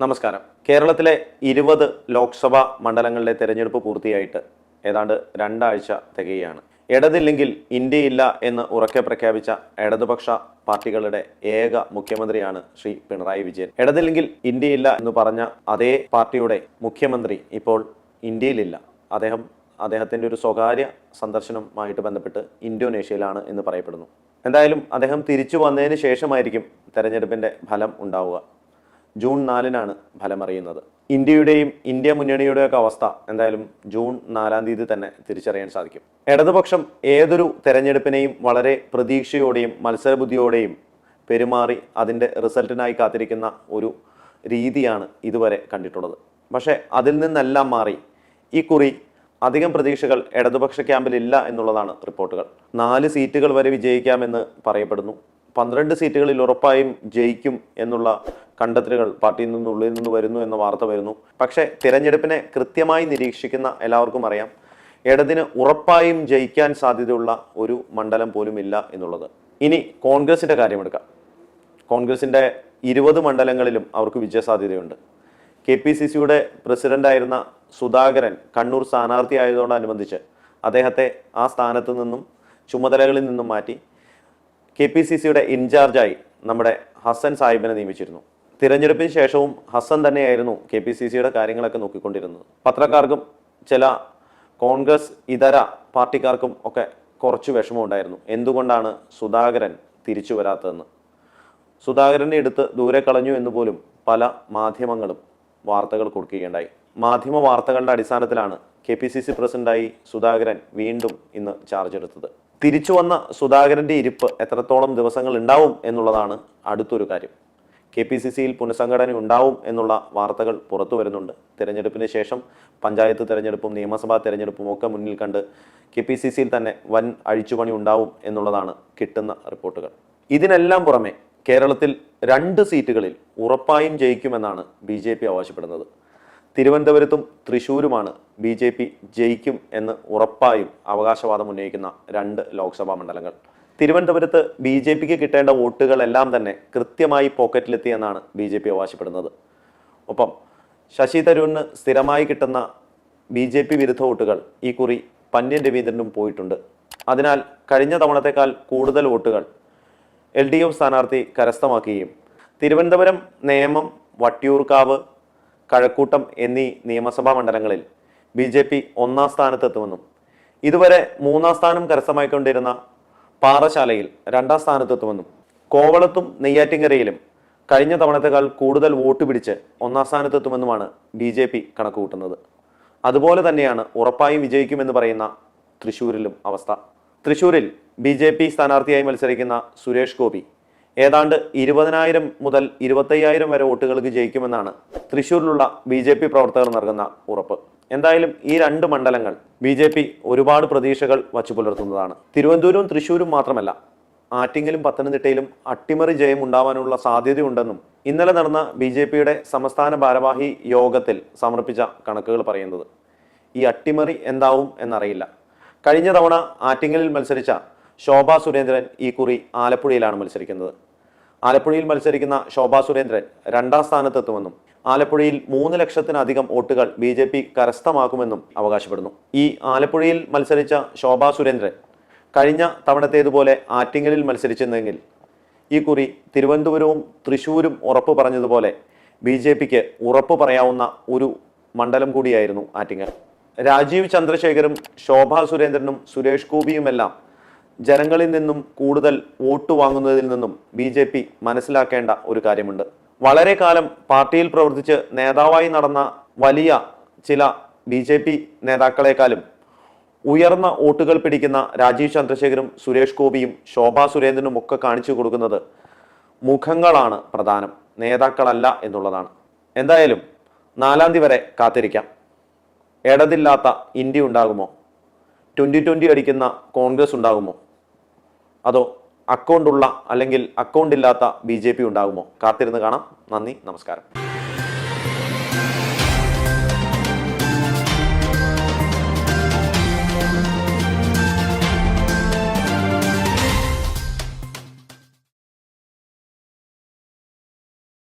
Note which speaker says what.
Speaker 1: നമസ്കാരം. കേരളത്തിലെ ഇരുപത് ലോക്സഭാ മണ്ഡലങ്ങളിലെ തെരഞ്ഞെടുപ്പ് പൂർത്തിയായിട്ട് ഏതാണ്ട് രണ്ടാഴ്ച തികയാണ് ഇടതില്ലെങ്കിൽ ഇന്ത്യയില്ല എന്ന് ഉറക്കെ പ്രഖ്യാപിച്ച ഇടതുപക്ഷ പാർട്ടികളുടെ ഏക മുഖ്യമന്ത്രിയാണ് ശ്രീ പിണറായി വിജയൻ. ഇടതില്ലെങ്കിൽ ഇന്ത്യയില്ല എന്ന് പറഞ്ഞ അതേ പാർട്ടിയുടെ മുഖ്യമന്ത്രി ഇപ്പോൾ ഇന്ത്യയിലില്ല. അദ്ദേഹം അദ്ദേഹത്തിന്റെ ഒരു സ്വകാര്യ സന്ദർശനവുമായിട്ട് ബന്ധപ്പെട്ട് ഇന്തോനേഷ്യയിലാണ് എന്ന് പറയപ്പെടുന്നു. എന്തായാലും അദ്ദേഹം തിരിച്ചു വന്നതിന് ശേഷമായിരിക്കും തെരഞ്ഞെടുപ്പിന്റെ ഫലം ഉണ്ടാവുക. ജൂൺ നാലിനാണ് ഫലമറിയുന്നത്. ഇന്ത്യയുടെയും ഇന്ത്യ മുന്നണിയുടെയൊക്കെ അവസ്ഥ എന്തായാലും ജൂൺ നാലാം തീയതി തന്നെ തിരിച്ചറിയാൻ സാധിക്കും. ഇടതുപക്ഷം ഏതൊരു തെരഞ്ഞെടുപ്പിനെയും വളരെ പ്രതീക്ഷയോടെയും മത്സരബുദ്ധിയോടെയും പെരുമാറി അതിന്റെ റിസൾട്ടിനായി കാത്തിരിക്കുന്ന ഒരു രീതിയാണ് ഇതുവരെ കണ്ടിട്ടുള്ളത്. പക്ഷേ അതിൽ നിന്നെല്ലാം മാറി ഈ കുറി അധികം പ്രതീക്ഷകൾ ഇടതുപക്ഷ ക്യാമ്പിലില്ല എന്നുള്ളതാണ് റിപ്പോർട്ടുകൾ. നാല് സീറ്റുകൾ വരെ വിജയിക്കാമെന്ന് പറയപ്പെടുന്നു. പന്ത്രണ്ട് സീറ്റുകളിൽ ഉറപ്പായും ജയിക്കും എന്നുള്ള കണ്ടെത്തലുകൾ പാർട്ടിയിൽ നിന്ന് ഉള്ളിൽ നിന്ന് വരുന്നു എന്ന വാർത്ത വരുന്നു. പക്ഷേ തിരഞ്ഞെടുപ്പിനെ കൃത്യമായി നിരീക്ഷിക്കുന്ന എല്ലാവർക്കും അറിയാം. ഇടതിന് ഉറപ്പായും ജയിക്കാൻ സാധ്യതയുള്ള ഒരു മണ്ഡലം പോലും ഇല്ല എന്നുള്ളത്. ഇനി കോൺഗ്രസിന്റെ കാര്യമെടുക്കാം കോൺഗ്രസിന്റെ ഇരുപത് മണ്ഡലങ്ങളിലും അവർക്ക് വിജയസാധ്യതയുണ്ട് കെ പി സി സിയുടെ പ്രസിഡന്റായിരുന്ന സുധാകരൻ കണ്ണൂർ സ്ഥാനാർത്ഥിയായതോടനുബന്ധിച്ച് അദ്ദേഹത്തെ ആ സ്ഥാനത്ത് നിന്നും ചുമതലകളിൽ നിന്നും മാറ്റി കെ പി സി സിയുടെ ഇൻചാർജായി നമ്മുടെ ഹസൻ സാഹിബിനെ നിയമിച്ചിരുന്നു. തിരഞ്ഞെടുപ്പിന് ശേഷവും ഹസൻ തന്നെയായിരുന്നു കെ പി സി സിയുടെ കാര്യങ്ങളൊക്കെ നോക്കിക്കൊണ്ടിരുന്നത്. പത്രക്കാർക്കും ചില കോൺഗ്രസ് ഇതര പാർട്ടിക്കാർക്കും ഒക്കെ കുറച്ച് വിഷമമുണ്ടായിരുന്നു എന്തുകൊണ്ടാണ് സുധാകരൻ തിരിച്ചു വരാത്തതെന്ന്? സുധാകരനെ എടുത്ത് ദൂരെ കളഞ്ഞു എന്ന് പോലും പല മാധ്യമങ്ങളും വാർത്തകൾ കൊടുക്കുകയുണ്ടായി. മാധ്യമ വാർത്തകളുടെ അടിസ്ഥാനത്തിലാണ് കെ പി സി സി പ്രസിഡന്റായി സുധാകരൻ വീണ്ടും ഇന്ന് ചാർജ് എടുത്തത്. തിരിച്ചു വന്ന സുധാകരന്റെ ഇരിപ്പ് എത്രത്തോളം ദിവസങ്ങൾ ഉണ്ടാവും എന്നുള്ളതാണ് അടുത്തൊരു കാര്യം. കെ പി സി സിയിൽ പുനഃസംഘടന ഉണ്ടാവും എന്നുള്ള വാർത്തകൾ പുറത്തു വരുന്നുണ്ട്. തെരഞ്ഞെടുപ്പിന് ശേഷം പഞ്ചായത്ത് തെരഞ്ഞെടുപ്പും നിയമസഭാ തെരഞ്ഞെടുപ്പും ഒക്കെ മുന്നിൽ കണ്ട് കെ പി സി സിയിൽ തന്നെ വൻ അഴിച്ചുപണി ഉണ്ടാവും എന്നുള്ളതാണ് കിട്ടുന്ന റിപ്പോർട്ടുകൾ. ഇതിനെല്ലാം പുറമെ കേരളത്തിൽ രണ്ട് സീറ്റുകളിൽ ഉറപ്പായും ജയിക്കുമെന്നാണ് ബി ജെ പി അവകാശപ്പെടുന്നത് തിരുവനന്തപുരത്തും തൃശൂരുമാണ് ബി ജെ പി ജയിക്കും എന്ന് ഉറപ്പായും അവകാശവാദം ഉന്നയിക്കുന്ന രണ്ട് ലോക്സഭാ മണ്ഡലങ്ങൾ. തിരുവനന്തപുരത്ത് ബി ജെ പിക്ക് കിട്ടേണ്ട വോട്ടുകളെല്ലാം തന്നെ കൃത്യമായി പോക്കറ്റിലെത്തിയെന്നാണ് ബി ജെ പി അവകാശപ്പെടുന്നത്. ഒപ്പം ശശി തരൂരിന് സ്ഥിരമായി കിട്ടുന്ന ബി ജെ പി വിരുദ്ധ വോട്ടുകൾ ഈ കുറി പന്ന്യൻ രവീന്ദ്രനും പോയിട്ടുണ്ട്. അതിനാൽ കഴിഞ്ഞ തവണത്തേക്കാൾ കൂടുതൽ വോട്ടുകൾ എൽ ഡി എഫ് സ്ഥാനാർത്ഥി കരസ്ഥമാക്കുകയും തിരുവനന്തപുരം നേമം വട്ടിയൂർക്കാവ് കഴക്കൂട്ടം എന്നീ നിയമസഭാ മണ്ഡലങ്ങളിൽ ബി ജെ പി ഒന്നാം സ്ഥാനത്തെത്തുമെന്നും ഇതുവരെ മൂന്നാം സ്ഥാനം കരസ്ഥമായിക്കൊണ്ടിരുന്ന പാറശാലയിൽ രണ്ടാം സ്ഥാനത്തെത്തുമെന്നും കോവളത്തും നെയ്യാറ്റിങ്കരയിലും കഴിഞ്ഞ തവണത്തേക്കാൾ കൂടുതൽ വോട്ട് പിടിച്ച് ഒന്നാം സ്ഥാനത്തെത്തുമെന്നുമാണ് ബി ജെ പി കണക്കുകൂട്ടുന്നത്. അതുപോലെ തന്നെയാണ് ഉറപ്പായും വിജയിക്കുമെന്ന് പറയുന്ന തൃശൂരിലും അവസ്ഥ. തൃശൂരിൽ ബി ജെ പി സ്ഥാനാർത്ഥിയായി മത്സരിക്കുന്ന സുരേഷ് ഗോപി ഏതാണ്ട് ഇരുപതിനായിരം മുതൽ ഇരുപത്തയ്യായിരം വരെ വോട്ടുകൾക്ക് ജയിക്കുമെന്നാണ് തൃശൂരിലുള്ള ബി പ്രവർത്തകർ നൽകുന്ന ഉറപ്പ്. എന്തായാലും ഈ രണ്ട് മണ്ഡലങ്ങൾ ബി ജെ പി ഒരുപാട് പ്രതീക്ഷകൾ വച്ചു പുലർത്തുന്നതാണ്. തിരുവനന്തപുരവും തൃശ്ശൂരും മാത്രമല്ല ആറ്റിങ്ങലും പത്തനംതിട്ടയിലും അട്ടിമറി ജയം ഉണ്ടാവാനുള്ള സാധ്യതയുണ്ടെന്നും ഇന്നലെ നടന്ന ബി ജെ പിയുടെ സംസ്ഥാന ഭാരവാഹി യോഗത്തിൽ സമർപ്പിച്ച കണക്കുകൾ പറയുന്നത്. ഈ അട്ടിമറി എന്താവും എന്നറിയില്ല. കഴിഞ്ഞ തവണ ആറ്റിങ്ങലിൽ മത്സരിച്ച ശോഭ സുരേന്ദ്രൻ ഈ കുറി ആലപ്പുഴയിലാണ് മത്സരിക്കുന്നത്. ആലപ്പുഴയിൽ മത്സരിക്കുന്ന ശോഭ സുരേന്ദ്രൻ രണ്ടാം സ്ഥാനത്തെത്തുമെന്നും ആലപ്പുഴയിൽ മൂന്ന് ലക്ഷത്തിനധികം വോട്ടുകൾ ബി ജെ പി കരസ്ഥമാക്കുമെന്നും അവകാശപ്പെടുന്നു. ഈ ആലപ്പുഴയിൽ മത്സരിച്ച ശോഭാ സുരേന്ദ്രൻ കഴിഞ്ഞ തവണത്തേതുപോലെ ആറ്റിങ്ങലിൽ മത്സരിച്ചിരുന്നെങ്കിൽ ഈ കുറി തിരുവനന്തപുരവും തൃശൂരും ഉറപ്പ് പറഞ്ഞതുപോലെ ബി ജെ പിക്ക് ഉറപ്പ് പറയാവുന്ന ഒരു മണ്ഡലം കൂടിയായിരുന്നു ആറ്റിങ്ങൽ. രാജീവ് ചന്ദ്രശേഖരും ശോഭാ സുരേന്ദ്രനും സുരേഷ് ഗോപിയുമെല്ലാം ജനങ്ങളിൽ നിന്നും കൂടുതൽ വോട്ട് വാങ്ങുന്നതിൽ നിന്നും ബി മനസ്സിലാക്കേണ്ട ഒരു കാര്യമുണ്ട്. വളരെ കാലം പാർട്ടിയിൽ പ്രവർത്തിച്ച് നേതാവായി നടന്ന വലിയ ചില ബി ജെ പി നേതാക്കളെക്കാളും ഉയർന്ന വോട്ടുകൾ പിടിക്കുന്ന രാജീവ് ചന്ദ്രശേഖരും സുരേഷ് ഗോപിയും ശോഭാ സുരേന്ദ്രനും ഒക്കെ കാണിച്ചു കൊടുക്കുന്നത് മുഖങ്ങളാണ് പ്രധാനം. നേതാക്കളല്ല എന്നുള്ളതാണ്. എന്തായാലും നാലാം തീയതി വരെ കാത്തിരിക്കാം. ഇടതില്ലാത്ത ഇന്ത്യ ഉണ്ടാകുമോ? ട്വന്റി ട്വന്റി അടിക്കുന്ന കോൺഗ്രസ് ഉണ്ടാകുമോ? അതോ അക്കൗണ്ട് ഉള്ള അല്ലെങ്കിൽ അക്കൗണ്ട് ഇല്ലാത്ത ബി ജെ പി ഉണ്ടാകുമോ? കാത്തിരുന്ന് കാണാം. നന്ദി നമസ്കാരം.